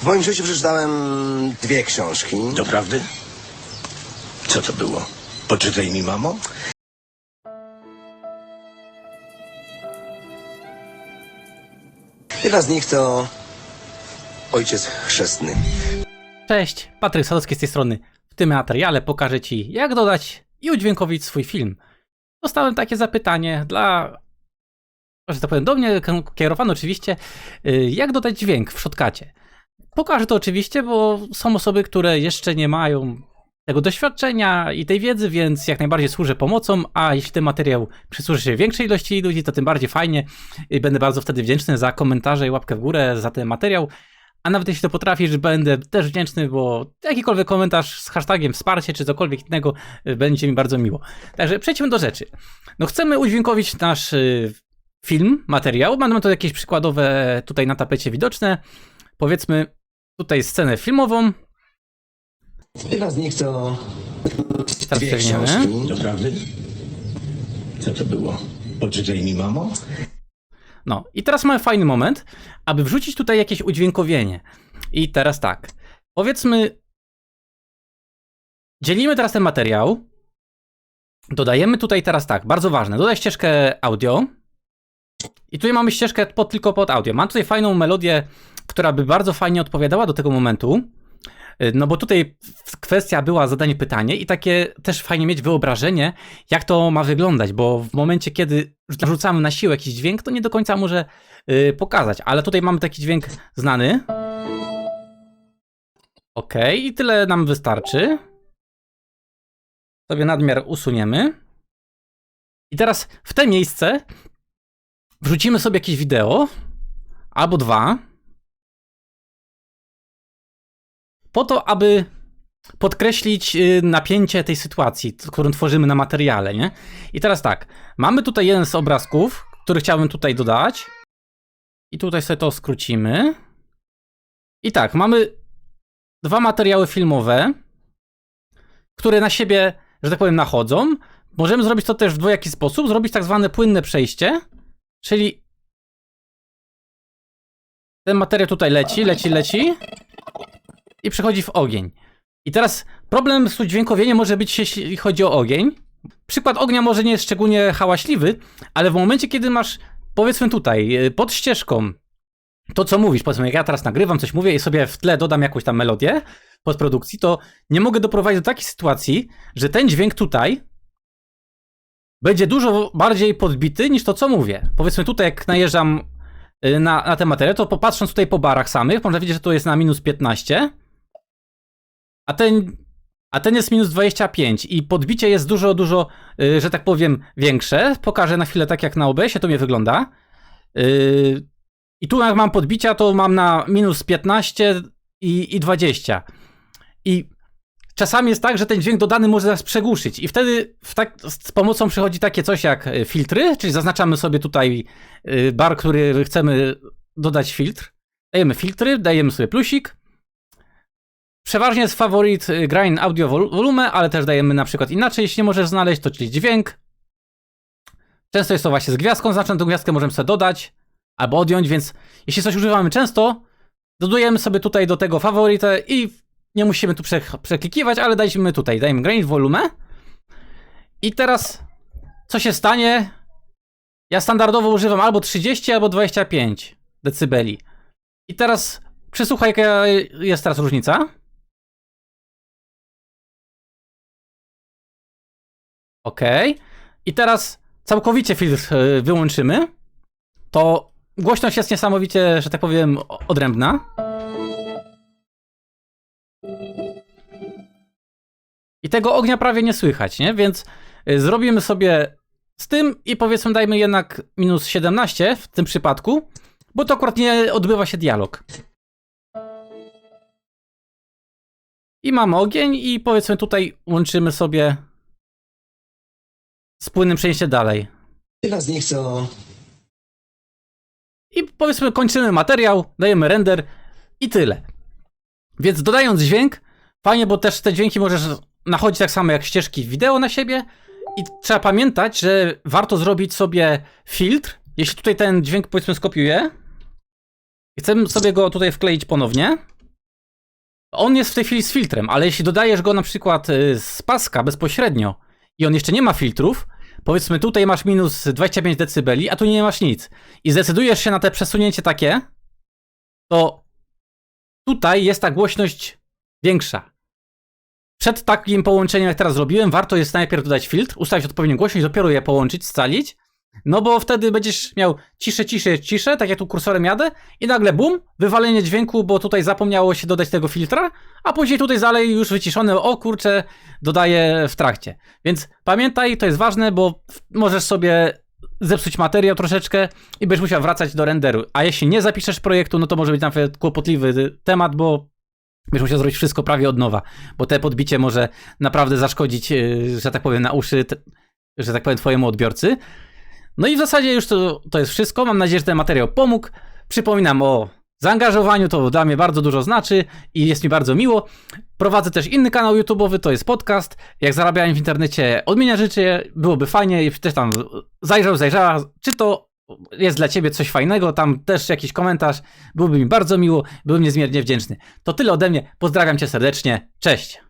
W moim życiu przeczytałem dwie książki. Doprawdy? Co to było? Poczytaj mi, mamo? Jedna z nich to Ojciec Chrzestny. Cześć, Patryk Sadowski z tej strony. W tym materiale pokażę Ci, jak dodać i udźwiękowić swój film. Dostałem takie zapytanie dla, że tak powiem, do mnie kierowane oczywiście, y, jak dodać dźwięk w Shotcucie. Pokażę to oczywiście, bo są osoby, które jeszcze nie mają tego doświadczenia i tej wiedzy, więc jak najbardziej służę pomocą, a jeśli ten materiał przysłuży się większej ilości ludzi, to tym bardziej fajnie i będę bardzo wtedy wdzięczny za komentarze i łapkę w górę za ten materiał. A nawet jeśli to potrafisz, będę też wdzięczny, bo jakikolwiek komentarz z hashtagiem wsparcie czy cokolwiek innego y, będzie mi bardzo miło. Także przejdźmy do rzeczy. No chcemy udźwiękowić nasz y, film, materiał. Mamy tu jakieś przykładowe tutaj na tapecie widoczne. Powiedzmy tutaj scenę filmową. Jedna z nich to Teraz dwie książki. Doprawdy? Co to było? Poczytaj mi, mamo? No i teraz mamy fajny moment, aby wrzucić tutaj jakieś udźwiękowienie. I teraz tak. Powiedzmy, dzielimy teraz ten materiał. Dodajemy tutaj teraz tak, bardzo ważne, dodaj ścieżkę audio. I tutaj mamy ścieżkę pod, tylko pod audio. Mam tutaj fajną melodię, która by bardzo fajnie odpowiadała do tego momentu. Y, No bo tutaj kwestia była zadanie pytanie i takie też fajnie mieć wyobrażenie, jak to ma wyglądać, bo w momencie, kiedy rzucamy na siłę jakiś dźwięk, to nie do końca może y, pokazać, ale tutaj mamy taki dźwięk znany. Ok, i tyle nam wystarczy. Sobie nadmiar usuniemy. I teraz w te miejsce wrzucimy sobie jakieś wideo, albo dwa, po to, aby podkreślić y, napięcie tej sytuacji, którą tworzymy na materiale, nie? I teraz tak, mamy tutaj jeden z obrazków, który chciałbym tutaj dodać. I tutaj sobie to skrócimy. I tak, mamy dwa materiały filmowe, które na siebie, że tak powiem, nachodzą. Możemy zrobić to też w dwojaki sposób, zrobić tak zwane płynne przejście, czyli ten materiał tutaj leci, leci, leci i przechodzi w ogień. I teraz problem z udźwiękowieniem może być, jeśli chodzi o ogień. Przykład ognia może nie jest szczególnie hałaśliwy, ale w momencie, kiedy masz, powiedzmy tutaj, y, pod ścieżką, to co mówisz, powiedzmy, jak ja teraz nagrywam, coś mówię i sobie w tle dodam jakąś tam melodię postprodukcji, to nie mogę doprowadzić do takiej sytuacji, że ten dźwięk tutaj będzie dużo bardziej podbity niż to, co mówię. Powiedzmy tutaj, jak najeżdżam y, na, na tę materię, to popatrząc tutaj po barach samych, można widzieć, że to jest na minus 15, a ten, a ten jest minus 25 i podbicie jest dużo, dużo, y, że tak powiem, większe. Pokażę na chwilę tak jak na OBS-ie to mnie wygląda. Y, I tu jak mam podbicia, to mam na minus 15 i, i 20. I czasami jest tak, że ten dźwięk dodany może nas przegłuszyć i wtedy tak, z pomocą przychodzi takie coś jak y, filtry, czyli zaznaczamy sobie tutaj y, bar, który chcemy dodać filtr. Dajemy filtry, dajemy sobie plusik. Przeważnie jest faworyt y, grind audio vol- volume, ale też dajemy na przykład inaczej, jeśli nie możesz znaleźć, to czyli dźwięk. Często jest to właśnie z gwiazdką, znaczną tę gwiazdkę możemy sobie dodać albo odjąć, więc jeśli coś używamy często, dodujemy sobie tutaj do tego faworytę i nie musimy tu prze przeklikiwać, ale dajmy tutaj, dajemy grind volume. I teraz co się stanie? Ja standardowo używam albo 30, albo 25 decybeli. I teraz przysłuchaj, jaka jest teraz różnica. Ok. I teraz całkowicie filtr e, wyłączymy. To głośność jest niesamowicie, że tak powiem, odrębna. I tego ognia prawie nie słychać, nie? Więc y, zrobimy sobie z tym i powiedzmy dajmy jednak minus 17 w tym przypadku, bo to akurat nie odbywa się dialog. I mamy ogień i powiedzmy tutaj łączymy sobie z płynnym przejście dalej. Jedna z nich to I powiedzmy kończymy materiał, dajemy render i tyle. Więc dodając dźwięk, fajnie, bo też te dźwięki możesz nachodzić tak samo jak ścieżki wideo na siebie i trzeba pamiętać, że warto zrobić sobie filtr. Jeśli tutaj ten dźwięk powiedzmy skopiuję i chcemy sobie go tutaj wkleić ponownie, On jest w tej chwili z filtrem, ale jeśli dodajesz go na przykład y, z paska bezpośrednio i on jeszcze nie ma filtrów, powiedzmy tutaj masz minus 25 dB, a tu nie masz nic. I zdecydujesz się na te przesunięcie takie, to tutaj jest ta głośność większa. Przed takim połączeniem, jak teraz zrobiłem, warto jest najpierw dodać filtr, ustawić odpowiednią głośność, dopiero je połączyć, scalić, no bo wtedy będziesz miał ciszę, ciszę, ciszę, tak jak tu kursorem jadę i nagle bum, wywalenie dźwięku, bo tutaj zapomniało się dodać tego filtra, a później tutaj dalej już wyciszone, o kurczę, dodaję w trakcie. Więc pamiętaj, to jest ważne, bo możesz sobie zepsuć materiał troszeczkę i będziesz musiał wracać do renderu. A jeśli nie zapiszesz projektu, no to może być nawet kłopotliwy temat, bo będziesz musiał zrobić wszystko prawie od nowa, bo te podbicie może naprawdę zaszkodzić, yy, że tak powiem, na uszy, że tak powiem, twojemu odbiorcy. No i w zasadzie już to, to jest wszystko. Mam nadzieję, że ten materiał pomógł. Przypominam o zaangażowaniu, to dla mnie bardzo dużo znaczy i jest mi bardzo miło. Prowadzę też inny kanał YouTube'owy, to jest podcast. Jak zarabiałem w internecie, odmienia życie, byłoby fajnie i też tam zajrzał, zajrzała, czy to jest dla ciebie coś fajnego, tam też jakiś komentarz, byłoby mi bardzo miło, byłbym niezmiernie wdzięczny. To tyle ode mnie, pozdrawiam cię serdecznie, cześć!